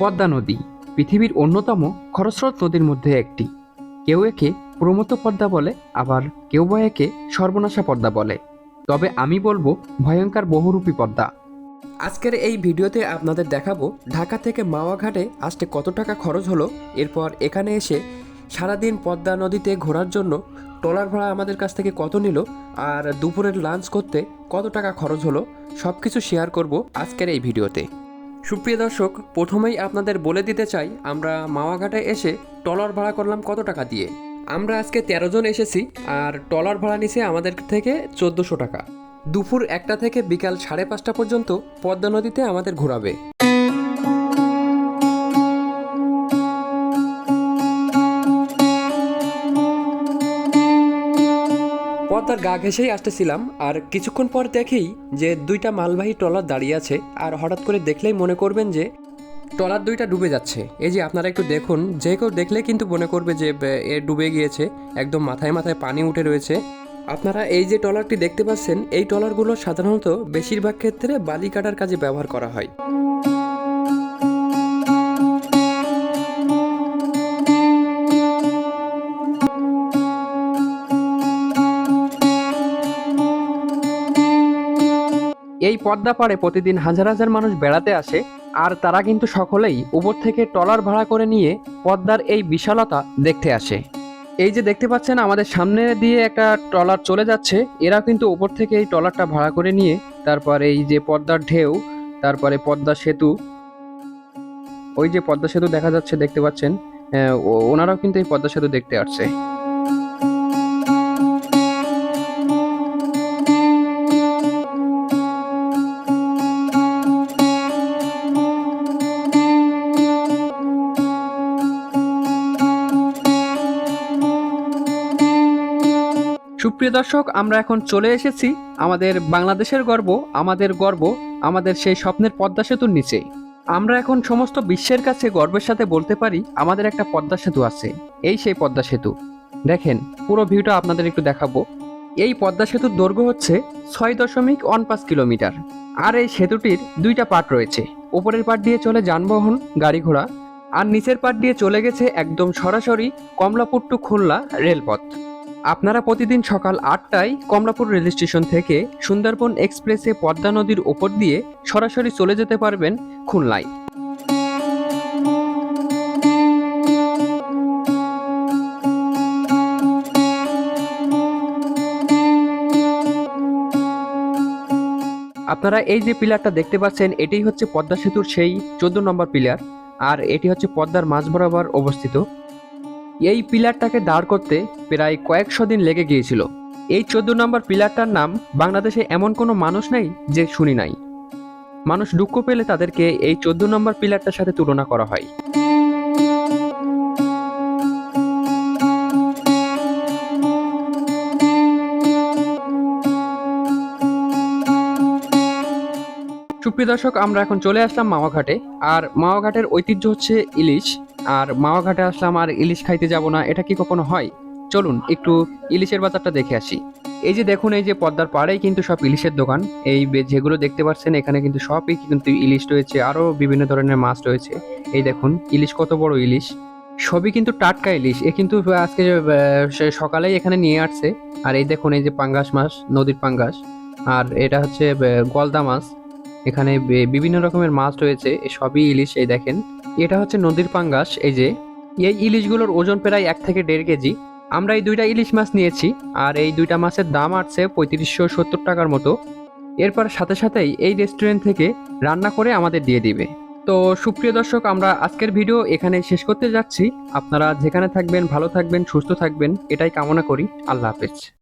পদ্মা নদী, পৃথিবীর অন্যতম খরস্রোত নদীর মধ্যে একটি। কেউ একে প্রমত্ত পদ্মা বলে, আবার কেউ বা একে সর্বনাশা পদ্মা বলে। তবে আমি বলব ভয়ঙ্কর বহুরূপী পদ্মা। আজকের এই ভিডিওতে আপনাদের দেখাবো ঢাকা থেকে মাওয়াঘাটে আসতে কত টাকা খরচ হলো। এরপর এখানে এসে সারাদিন পদ্মা নদীতে ঘোরার জন্য ট্রলার ভাড়া আমাদের কাছ থেকে কত নিল, আর দুপুরের লাঞ্চ করতে কত টাকা খরচ হলো সব কিছু শেয়ার করব আজকের এই ভিডিওতে। সুপ্রিয় দর্শক, প্রথমেই আপনাদের বলে দিতে চাই, আমরা মাওয়াঘাটে এসে টলার ভাড়া করলাম কত টাকা দিয়ে? আমরা আজকে তেরো জন এসেছি, আর টলার ভাড়া নিছে আমাদের থেকে চোদ্দোশো টাকা। দুপুর একটা থেকে বিকাল সাড়ে পাঁচটা পর্যন্ত পদ্মা নদীতে আমাদের ঘোরাবে। পদ্মার গা ঘেসেই আসতেছিলাম, আর কিছুক্ষণ পর দেখেই যে দুইটা মালবাহী ট্রলার দাঁড়িয়ে আছে, আর হঠাৎ করে দেখলেই মনে করবেন যে ট্রলার দুইটা ডুবে যাচ্ছে। এই যে আপনারা একটু দেখুন, যে কেউ দেখলে কিন্তু মনে করবে যে এ ডুবে গিয়েছে, একদম মাথায় মাথায় পানি উঠে রয়েছে। আপনারা এই যে ট্রলারটি দেখতে পাচ্ছেন, এই ট্রলারগুলো সাধারণত বেশিরভাগ ক্ষেত্রে বালি কাটার কাজে ব্যবহার করা হয়। এই পদ্মা পাড়ে প্রতিদিন হাজার হাজার মানুষ বেড়াতে আসে, আর তারা কিন্তু সকলেই উপর থেকে ট্রলার ভাড়া করে নিয়ে পদ্মার এই বিশালতা দেখতে আসে। এই যে দেখতে পাচ্ছেন, আমাদের সামনে দিয়ে একটা ট্রলার চলে যাচ্ছে। এরা কিন্তু উপর থেকে এই ট্রলারটা ভাড়া করে নিয়ে তারপর এই যে পদ্মার ঢেউ, তারপরে পদ্মা সেতু। ওই যে পদ্মা সেতু দেখা যাচ্ছে, দেখতে পাচ্ছেন ও- ওনারাও কিন্তু এই পদ্মা সেতু দেখতে আসছে। সুপ্রিয় দর্শক, আমরা এখন চলে এসেছি আমাদের বাংলাদেশের গর্ব, আমাদের গর্ব, আমাদের সেই স্বপ্নের পদ্মা সেতুর নিচে। আমরা এখন সমস্ত বিশ্বের কাছে গর্বের সাথে বলতে পারি, আমাদের একটা পদ্মা সেতু আছে। এই সেই পদ্মা সেতু। দেখেন, পুরো ভিউটা আপনাদের একটু দেখাবো। এই পদ্মা সেতুর দৈর্ঘ্য হচ্ছে ছয় দশমিক ওয়ান পাঁচ কিলোমিটার। আর এই সেতুটির দুইটা পার্ট রয়েছে। উপরের পার্ট দিয়ে চলে যানবাহন, গাড়ি ঘোড়া, আর নিচের পার্ট দিয়ে চলে গেছে একদম সরাসরি কমলাপুর টু খুলনা রেলপথ। আপনারা প্রতিদিন সকাল আটটায় কমলাপুর রেল স্টেশন থেকে সুন্দরবন এক্সপ্রেসে পদ্মা নদীর ওপর দিয়ে সরাসরি চলে যেতে পারবেন খুলনায়। আপনারা এই যে পিলারটা দেখতে পাচ্ছেন এটাই হচ্ছে পদ্মা সেতুর সেই চোদ্দ নম্বর পিলার, আর এটি হচ্ছে পদ্মার মাঝ বরাবর অবস্থিত। এই পিলারটাকে দাঁড় করতে প্রায় কয়েকশো দিন লেগে গিয়েছিল। এই চোদ্দ নম্বর পিলারটার নাম বাংলাদেশে এমন কোনো মানুষ নেই যে শুনি নাই। মানুষ দুঃখ পেলে তাদেরকে এই চোদ্দ নম্বর পিলারটার সাথে তুলনা করা হয়। সুপ্রিয় দর্শক, আমরা এখন চলে আসলাম মাওয়াঘাটে। আর মাওয়াঘাটের ঐতিহ্য হচ্ছে ইলিশ। আর মাওয়াঘাটে আসলাম আর ইলিশ খাইতে যাব না, এটা কি কখনো হয়? চলুন, একটু ইলিশের বাজারটা দেখে আসি। এই যে দেখুন, এই যে পদ্মার পাড়েই কিন্তু সব ইলিশের দোকান। এই যেগুলো দেখতে পাচ্ছেন, এখানে কিন্তু সবই কিন্তু ইলিশ রয়েছে, আরও বিভিন্ন ধরনের মাছ রয়েছে। এই দেখুন, ইলিশ কত বড় ইলিশ। সবই কিন্তু টাটকা ইলিশ। এ কিন্তু আজকে সকালেই এখানে নিয়ে আসছে। আর এই দেখুন, এই যে পাঙ্গাস মাছ, নদীর পাঙ্গাস। আর এটা হচ্ছে গলদা মাছ। এখানে বিভিন্ন রকমের মাছ রয়েছে সবই ইলিশ, এই দেখেন। এটা হচ্ছে নদীর পাঙ্গাস, এই যে। এই ইলিশগুলোর ওজন প্রায় এক থেকে দেড় কেজি। আমরা এই দুইটা ইলিশ মাছ নিয়েছি, আর এই দুইটা মাছের দাম আসছে পঁয়ত্রিশশো সত্তর টাকার মতো। এরপর সাথে সাথেই এই রেস্টুরেন্ট থেকে রান্না করে আমাদের দিয়ে দিবে। তো সুপ্রিয় দর্শক, আমরা আজকের ভিডিও এখানে শেষ করতে যাচ্ছি। আপনারা যেখানে থাকবেন, ভালো থাকবেন, সুস্থ থাকবেন, এটাই কামনা করি। আল্লাহ হাফেজ।